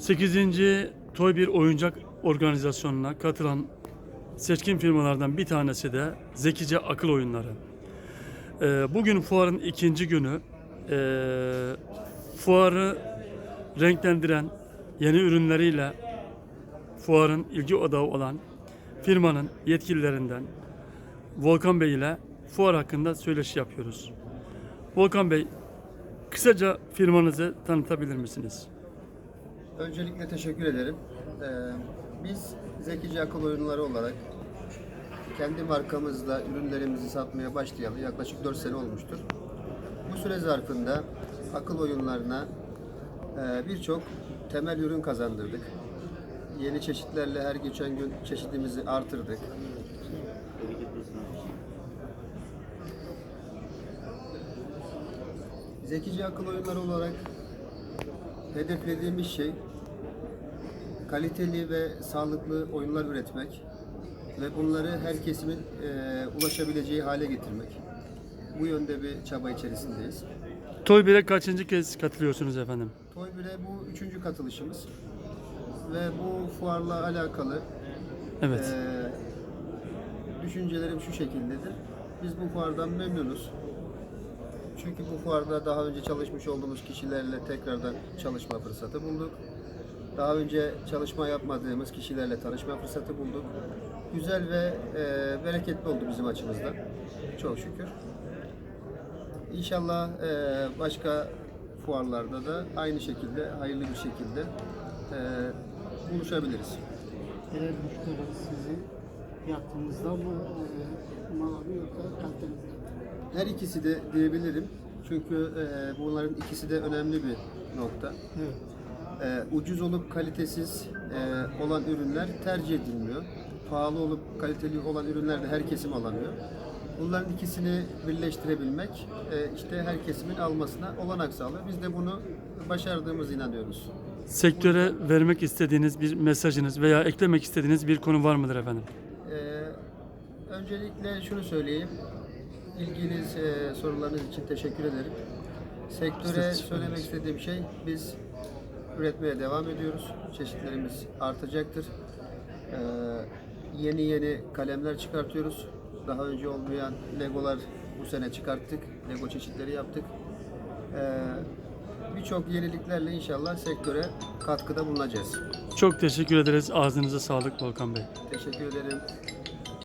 8. Toy bir oyuncak organizasyonuna katılan seçkin firmalardan bir tanesi de Zekice Akıl Oyunları. Ee, bugün fuarın ikinci günü. Ee, fuarı renklendiren yeni ürünleriyle fuarın ilgi odağı olan firmanın yetkililerinden Volkan Bey ile fuar hakkında söyleşi yapıyoruz. Volkan Bey, kısaca firmanızı tanıtabilir misiniz? Öncelikle teşekkür ederim. Ee, biz Zekice Akıl Oyunları olarak kendi markamızla ürünlerimizi satmaya başlayalı yaklaşık 4 sene olmuştur. Bu süre zarfında akıl oyunlarına e, birçok temel ürün kazandırdık. Yeni çeşitlerle her geçen gün çeşidimizi artırdık. Zekice Akıl Oyunları olarak hedeflediğimiz şey kaliteli ve sağlıklı oyunlar üretmek ve bunları her kesimin e, ulaşabileceği hale getirmek. Bu yönde bir çaba içerisindeyiz. Toy 1'e kaçıncı kez katılıyorsunuz efendim? Toy 1'e bu üçüncü katılışımız ve bu fuarla alakalı Evet. e, düşüncelerim şu şekildedir. Biz bu fuardan memnunuz. Çünkü bu fuarda daha önce çalışmış olduğumuz kişilerle tekrardan çalışma fırsatı bulduk. Daha önce çalışma yapmadığımız kişilerle tanışma fırsatı bulduk. Güzel ve e, bereketli oldu bizim açımızdan. Çok şükür. İnşallah e, başka fuarlarda da aynı şekilde, hayırlı bir şekilde e, buluşabiliriz. Eğer müşteri sizi yaptığınızda mı e, Her ikisi de diyebilirim. Çünkü e, bunların ikisi de önemli bir nokta. Evet. E, ucuz olup kalitesiz e, olan ürünler tercih edilmiyor. Pahalı olup kaliteli olan ürünler de her kesim alamıyor. Bunların ikisini birleştirebilmek e, işte her kesimin almasına olanak sağlıyor. Biz de bunu başardığımız inanıyoruz. Sektöre vermek istediğiniz bir mesajınız veya eklemek istediğiniz bir konu var mıdır efendim? Ee, öncelikle şunu söyleyeyim. İlginiz, e, sorularınız için teşekkür ederim. Sektöre söylemek istediğim şey, biz üretmeye devam ediyoruz. Çeşitlerimiz artacaktır. Ee, yeni yeni kalemler çıkartıyoruz. Daha önce olmayan Legolar bu sene çıkarttık. Lego çeşitleri yaptık. Ee, Birçok yeniliklerle inşallah sektöre katkıda bulunacağız. Çok teşekkür ederiz. Ağzınıza sağlık Volkan Bey. Teşekkür ederim.